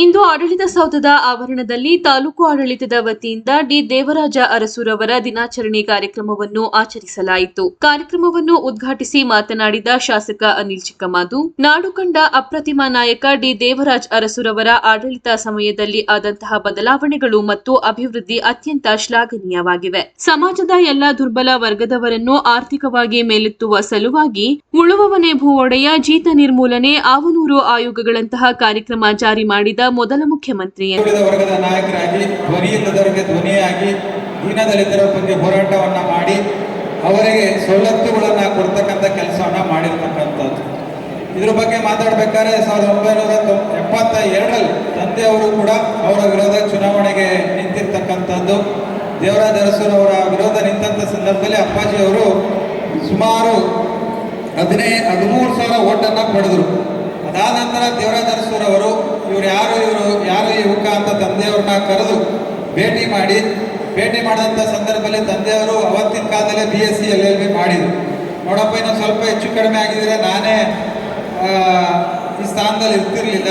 ಇಂದು ಆಡಳಿತ ಸೌಧದ ಆವರಣದಲ್ಲಿ ತಾಲೂಕು ಆಡಳಿತದ ವತಿಯಿಂದ ಡಿ ದೇವರಾಜ ಅರಸುರವರ ದಿನಾಚರಣೆ ಕಾರ್ಯಕ್ರಮವನ್ನು ಆಚರಿಸಲಾಯಿತು. ಕಾರ್ಯಕ್ರಮವನ್ನು ಉದ್ಘಾಟಿಸಿ ಮಾತನಾಡಿದ ಶಾಸಕ ಅನಿಲ್ ಚಿಕ್ಕಮಾದು, ನಾಡು ಕಂಡ ಅಪ್ರತಿಮ ನಾಯಕ ಡಿ ದೇವರಾಜ್ ಅರಸುರವರ ಆಡಳಿತ ಸಮಯದಲ್ಲಿ ಆದಂತಹ ಬದಲಾವಣೆಗಳು ಮತ್ತು ಅಭಿವೃದ್ಧಿ ಅತ್ಯಂತ ಶ್ಲಾಘನೀಯವಾಗಿವೆ. ಸಮಾಜದ ಎಲ್ಲ ದುರ್ಬಲ ವರ್ಗದವರನ್ನು ಆರ್ಥಿಕವಾಗಿ ಮೇಲೆತ್ತುವ ಸಲುವಾಗಿ ಉಳುವವನೇ ಭೂ ಒಡೆಯ ಜೀತ ನಿರ್ಮೂಲನೆ, ಆವನೂರು ಆಯೋಗಗಳಂತಹ ಕಾರ್ಯಕ್ರಮ ಜಾರಿ ಮಾಡಿದ ಮೊದಲ ಮುಖ್ಯಮಂತ್ರಿ ಎಂದು ವರ್ಗದ ನಾಯಕರಾಗಿ, ಧ್ವನಿ ಇಲ್ಲದವರಿಗೆ ಧ್ವನಿಯಾಗಿ, ದೀನದಲಿತರ ಬಗ್ಗೆ ಹೋರಾಟವನ್ನ ಮಾಡಿ, ಅವರಿಗೆ ಸವಲತ್ತುಗಳನ್ನ ಕೊಡ್ತಕ್ಕಂಥ ಕೆಲಸವನ್ನ ಮಾಡಿರ್ತಕ್ಕಂಥದ್ದು. ಇದ್ರ ಬಗ್ಗೆ ಮಾತಾಡ್ಬೇಕಾದ್ರೆ, ಸಾವಿರದ ಒಂಬೈನೂರ ಎಪ್ಪತ್ತ ಎರಡರಲ್ಲಿ ತಂದೆಯವರು ಕೂಡ ಅವರ ವಿರೋಧ ಚುನಾವಣೆಗೆ ನಿಂತಿರ್ತಕ್ಕಂಥದ್ದು. ದೇವರಾಜ ಅವರ ವಿರೋಧ ನಿಂತಂಥ ಸಂದರ್ಭದಲ್ಲಿ ಅಪ್ಪಾಜಿ ಅವರು ಸುಮಾರು ಹದಿನೈದು ಹದಿಮೂರು ಸಾವಿರ ಓಟನ್ನು ಪಡೆದರು. ಅದಾದ ನಂತರ ದೇವರಾಜ ಕರೆದು ಭೇಟಿ ಮಾಡಿ, ಭೇಟಿ ಮಾಡಿದಂಥ ಸಂದರ್ಭದಲ್ಲಿ ತಂದೆಯವರು ಅವತ್ತಿನ ಕಾಲದಲ್ಲೇ B S C L L B ಮಾಡಿದರು. ನೋಡಪ್ಪ, ಇನ್ನು ಸ್ವಲ್ಪ ಹೆಚ್ಚು ಕಡಿಮೆ ಆಗಿದ್ರೆ ನಾನೇ ಈ ಸ್ಥಾನದಲ್ಲಿ ಇರ್ತಿರ್ಲಿಲ್ಲ.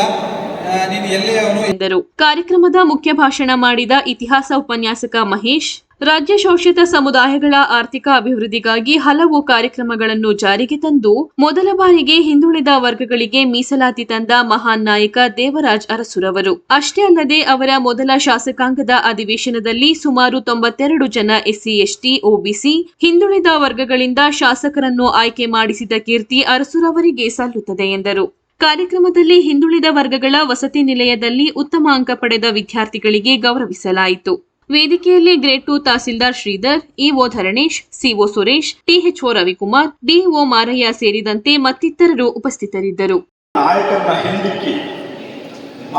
ನೀನು ಎಲ್ಲಿ ಎಂದರು. ಕಾರ್ಯಕ್ರಮದ ಮುಖ್ಯ ಭಾಷಣ ಮಾಡಿದ ಇತಿಹಾಸ ಉಪನ್ಯಾಸಕ ಮಹೇಶ್ ರಾಜ್ಯ ಶೋಷಿತ ಸಮುದಾಯಗಳ ಆರ್ಥಿಕ ಅಭಿವೃದ್ಧಿಗಾಗಿ ಹಲವು ಕಾರ್ಯಕ್ರಮಗಳನ್ನು ಜಾರಿಗೆ ತಂದು ಮೊದಲ ಬಾರಿಗೆ ಹಿಂದುಳಿದ ವರ್ಗಗಳಿಗೆ ಮೀಸಲಾತಿ ತಂದ ಮಹಾನ್ ನಾಯಕ ದೇವರಾಜ್ ಅರಸುರವರು. ಅಷ್ಟೇ ಅಲ್ಲದೆ ಅವರ ಮೊದಲ ಶಾಸಕಾಂಗದ ಅಧಿವೇಶನದಲ್ಲಿ ಸುಮಾರು ತೊಂಬತ್ತೆರಡು ಜನ ಎಸ್ಸಿ, ಎಸ್ಟಿ ಒಬಿಸಿ ಹಿಂದುಳಿದ ವರ್ಗಗಳಿಂದ ಶಾಸಕರನ್ನು ಆಯ್ಕೆ ಮಾಡಿಸಿದ ಕೀರ್ತಿ ಅರಸುರವರಿಗೆ ಸಲ್ಲುತ್ತದೆ ಎಂದರು. ಕಾರ್ಯಕ್ರಮದಲ್ಲಿ ಹಿಂದುಳಿದ ವರ್ಗಗಳ ವಸತಿ ನಿಲಯದಲ್ಲಿ ಉತ್ತಮ ಅಂಕ ಪಡೆದ ವಿದ್ಯಾರ್ಥಿಗಳಿಗೆ ಗೌರವಿಸಲಾಯಿತು. ವೇದಿಕೆಯಲ್ಲಿ grade two tahsildar Shridhar, EO Dharanesh, CO Suresh THO Ravikumar, DO Maraiah ಸೇರಿದಂತೆ ಮತ್ತಿತರರು ಉಪಸ್ಥಿತರಿದ್ದರು.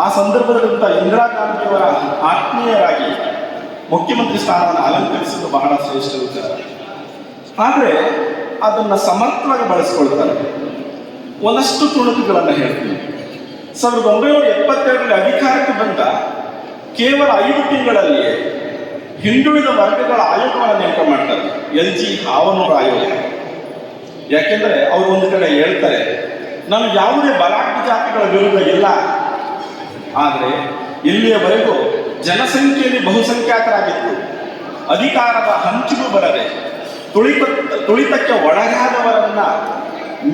ಆ ಸಂದರ್ಭದಲ್ಲಿಂತ ಇಂದಿರಾ ಗಾಂಧಿಯವರ ಆತ್ಮೀಯರಾಗಿ ಮುಖ್ಯಮಂತ್ರಿ ಸ್ಥಾನವನ್ನು ಅಲಂಕರಿಸುವುದು ಬಹಳ ಶ್ರೇಷ್ಠ ವಿಚಾರ. ಆದರೆ ಅದನ್ನು ಸಮರ್ಥವಾಗಿ ಬಳಸ್ಕೊಳ್ತಾರೆ. ಒಂದಷ್ಟು ತುಣುಕುಗಳನ್ನು ಹೇಳ್ತೀನಿ. ಸಾವಿರದ ಒಂಬೈನೂರ ಎಪ್ಪತ್ತೆರಡರಲ್ಲಿ ಅಧಿಕಾರಕ್ಕೆ ಬಂದ ಕೇವಲ ಐದು ತಿಂಗಳಲ್ಲಿ ಹಿಂದುಳಿದ ವರ್ಗಗಳ ಆಯೋಗವನ್ನು ನೇಮಕ ಮಾಡ್ತಾರೆ. ಎಲ್ ಜಿ ಹಾವನೂರ ಆಯೋಗ. ಯಾಕೆಂದ್ರೆ ಅವರು ಒಂದು ಕಡೆ ಹೇಳ್ತಾರೆ, ನಾನು ಯಾವುದೇ ಬಲಾಢ್ಯ ಜಾತಿಗಳ ವಿರುದ್ಧ ಇಲ್ಲ. ಆದರೆ ಇಲ್ಲಿಯವರೆಗೂ ಜನಸಂಖ್ಯೆಯಲ್ಲಿ ಬಹುಸಂಖ್ಯಾತರಾಗಿತ್ತು ಅಧಿಕಾರದ ಹಂಚಿಗೂ ಬರದೆ ತುಳಿತ ತುಳಿತಕ್ಕೆ ಒಳಗಾದವರನ್ನ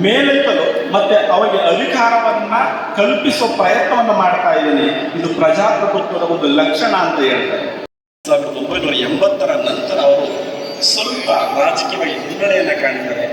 ಮೇಲೆತ್ತಲು ಮತ್ತೆ ಅವರಿಗೆ ಅಧಿಕಾರವನ್ನ ಕಲ್ಪಿಸುವ ಪ್ರಯತ್ನವನ್ನು ಮಾಡ್ತಾ ಇದ್ದೀನಿ. ಇದು ಪ್ರಜಾಪ್ರಭುತ್ವದ ಒಂದು ಲಕ್ಷಣ ಅಂತ ಹೇಳ್ತಾರೆ. ಸಾವಿರದ ಒಂಬೈನೂರ ಎಂಬತ್ತರ ನಂತರ ಅವರು ಸ್ವಲ್ಪ ರಾಜಕೀಯವಾಗಿ ಹಿನ್ನಡೆಯನ್ನು ಕಾಣ್ತಾರೆ.